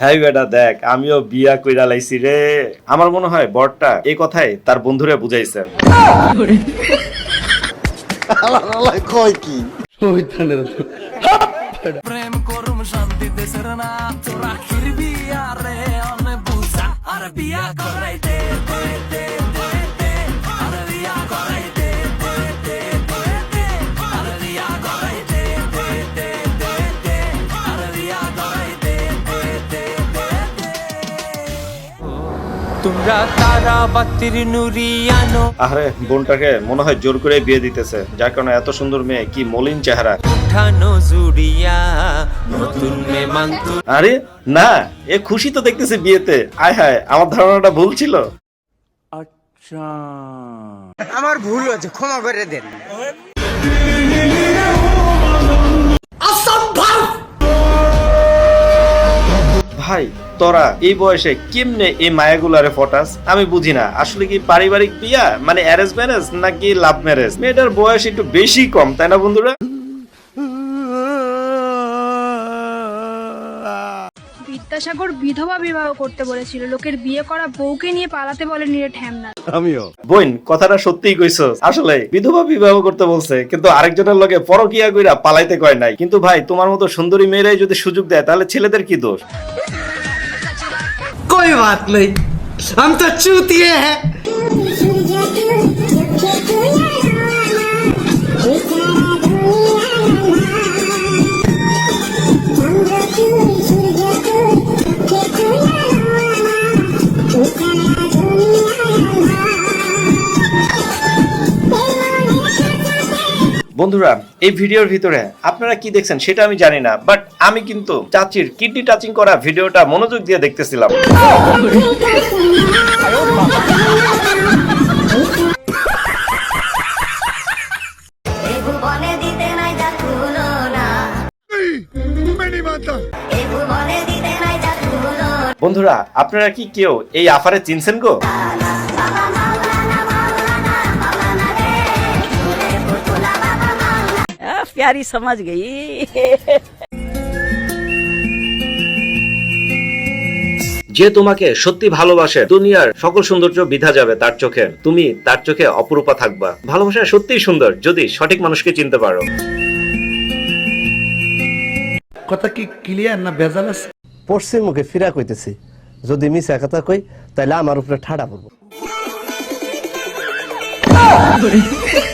হ্যাঁ বেটা দেখ আমিও বিয়া কইরা লাইছি রে। আমার মনে হয় বরটা এই কথাই তার বন্ধুরে বুঝাইছে। কয় কি? প্রেম করুম শান্তি দেশের না তোরা খির বিয়া রে অনে বুঝা। আর বিয়া করাই দে তোমরা তারা বাতির নুরিয়ানো আরে বোনটাকে মনে হয় জোর করে বিয়ে দিতেছে। যার কারণে এত সুন্দর মেয়ে কি মলিন চেহারা। উঠানো জুড়িয়া নতুন মেমান আরে না এ খুশি তো দেখতেছি বিয়েতে। আয় হায় আমার ধারণাটা ভুল ছিল। আমার ভুল হয়েছে ক্ষমা করে দেন। ভাই তোরা এই বয়সে কেমনে এই মায়াগুলারে ফটাস? আমি বুঝি না। আসলে কি পারিবারিক বিয়া? মানে অ্যারেঞ্জ ম্যারেজ নাকি লাভ ম্যারেজ মেয়েটার বয়স একটু বেশি কম তাই না বন্ধুরা? বিদ্যাসাগর বিধবা বিবাহ করতে বলেছিল। লোকের বিয়ে করা বউকে নিয়ে পালাতে বলেনি রে ঠ্যামনা আমিও। বোন কথাটা সত্যিই কইছো। আসলে বিধবা বিবাহ করতে বলছে কিন্তু আরেকজনের লগে পরকিয়া কইরা পালাইতে কয় নাই। কিন্তু ভাই তোমার মতো সুন্দরী মেয়েরাই যদি সুযোগ দেয় তাহলে ছেলেদের কি দোষ? कोई बात नहीं। हम तो चूतिए हैं। বন্ধুরা এই ভিডিওর ভিতরে আপনারা কি দেখছেন সেটা আমি জানি না বাট আমি কিন্তু চাচির কিডনি টাচিং করা ভিডিওটা মনোযোগ দিয়ে দেখতেছিলাম। বন্ধুরা আপনারা কি কেউ এই আফারে চিনছেন গো? प्यारी समझ गई যে তোমাকে সত্যি ভালোবাসে দুনিয়ার সকল সৌন্দর্য বিধা যাবে তার চোখে তুমি তার চোখে অপরূপা থাকবা ভালোবাসা সত্যিই সুন্দর যদি সঠিক মানুষকে চিনতে পারো কথা কি ক্লিয়ার না ভেজাল আছে পশ্চিম মুখে ফিরা কইতেছি যদি মিশা কথা কই তাহলে আমার উপরে ঠাড়া পড়বো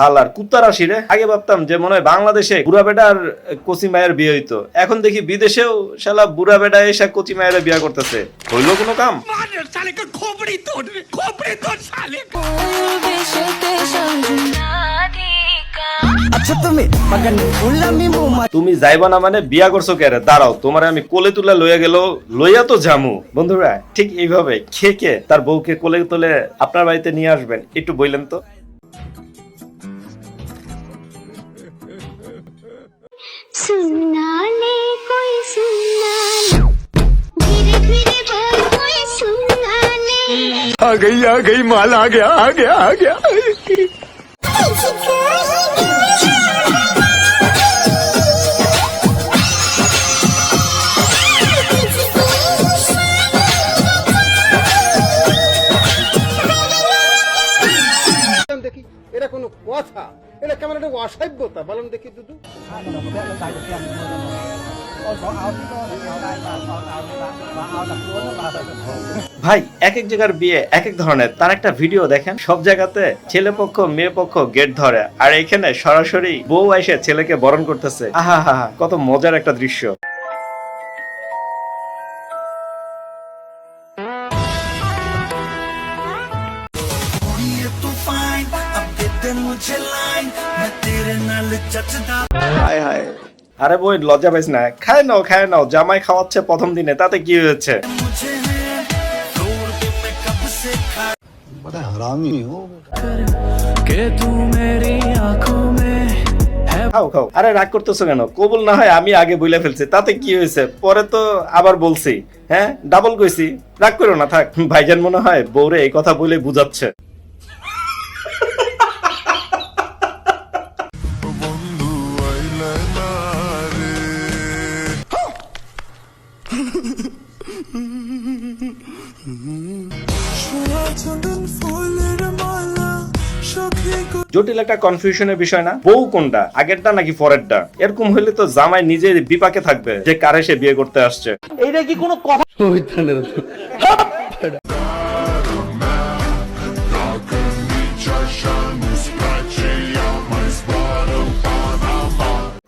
হালার কুত্তার আসি রে। আগে ভাবতাম যে মনে হয় বাংলাদেশে বুড়া বেটার কচি মায়ের বিয়ে হইতো। এখন দেখি বিদেশেও শালা বুড়া বেটা এসে কচি মায়ের বিয়ে করতেছে। হইল কোনো কাম? আচ্ছা তুমি পাগান উল্লামি করছ তুমি তুমি যাইবা না মানে বিয়া করছ কে দাঁড়াও তোমার আমি কোলে তুলে লইয়া গেল লইয়া তো জামু বন্ধুরা ঠিক এইভাবে খেকে তার বউকে কোলে তুলে আপনার বাড়িতে নিয়ে আসবেন একটু বললেন তো? সুনালে কই সুনালে ধীরে ধীরে বল কই সুনালে। আ গই আ মাল আ গয়া আ কেমন একটা বলেন দেখি দুদু ভাই এক এক জায়গার বিয়ে এক এক ধরনের। তার একটা ভিডিও দেখেন সব জায়গাতে ছেলে পক্ষ মেয়ে পক্ষ গেট ধরে। আর এখানে সরাসরি বউ এসে ছেলেকে বরণ করতেছে। আহা হা, কত মজার একটা দৃশ্য। আরে বই লজ্জা পাইস না। খায় নাও খায় নাও জামাই খাওয়াচ্ছে প্রথম দিনে তাতে কি হয়েছে? খাও খাও। আরে রাগ করতেছো কেন? কবুল না হয় আমি আগে বইলে ফেলছি তাতে কি হয়েছে? পরে তো আবার বলছি হ্যাঁ? ডাবল কইছি। রাগ করো না থাক। ভাইজান মনে হয় বৌরে এই কথা বলে বুঝাচ্ছে। জটিল একটা কনফিউশনের বিষয় না। বউ কোনটা? আগেরটা নাকি পরেরটা? এরকম হলে তো জামাই নিজে বিপাকে থাকবে যে কারে সে বিয়ে করতে আসছে।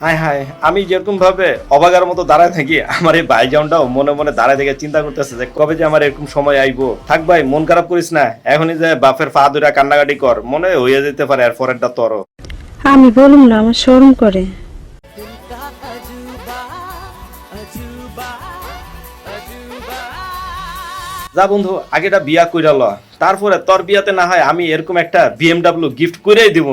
হায় হায় আমি যেরকম ভাবে অবাগার মতো দাঁড়ায় থাকি আমার এই ভাইজানটাও মনে মনে দাঁড়ায় থেকে চিন্তা করতেছে যে কবে যে আমার এরকম সময় আইবো। থাক ভাই মন খারাপ করিস না এখনই যে বাপের ফা দুরা কান্নাকাটি কর মনে হইয়া যেতে পারে আর পরেরটা তোর আমি বলুম না আমার শরম করে। যা বন্ধু আগেটা বিয়া কইরা ল তারপরে তোর বিয়াতে না হয় আমি এরকম একটা বিএমডাব্লিউ গিফট কইরাই দিব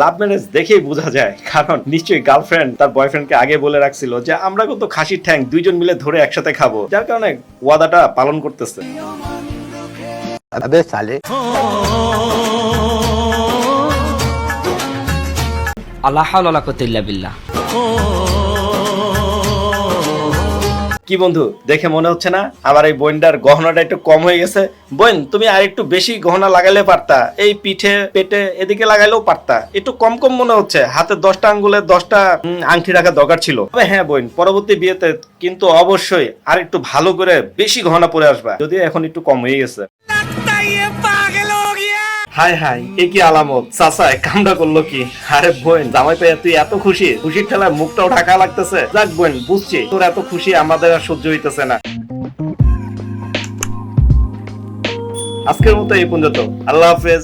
লাভ ম্যারেজ দেখেই বোঝা যায়, কারণ নিশ্চয়ই গার্লফ্রেন্ড তার বয়ফ্রেন্ডকে আগে বলে রাখছিল যে আমরা কত খাসির ঠ্যাং, দুইজন মিলে ধরে একসাথে খাব, যার কারণে ওয়াদাটা পালন করতেছে। আল্লাহ বিল্লাহ। কি বন্ধু, দেখে মনে হচ্ছে না? আমার এই বইনটার গহনাটা একটু কম হয়ে গেছে। বোন তুমি আর একটু বেশি গহনা লাগাইলে পারতা। এই পিঠে, পেটে, এদিকে লাগাইলেও পারতা। একটু কম কম মনে হচ্ছে। হাতে দশটা আঙ্গুলে দশটা আংটি রাখা দরকার ছিল। তবে হ্যাঁ বোন পরবর্তী বিয়েতে কিন্তু অবশ্যই আর একটু ভালো করে বেশি গহনা পরে আসবা। যদিও এখন একটু কম হয়ে গেছে। হাই হাই, এ কি আলামত? চাচায় কামটা করল কি? আরে বোন, জামাই পাইয়া তুই এত খুশি? খুশির ঠেলায় মুখটাও ঢাকা লাগতেছে? যাক বোন, বুঝছি, তোর এত খুশি আমাদের আর সহ্য হইতেছে না। আজকের মতো এই পর্যন্ত। আল্লাহ হাফেজ।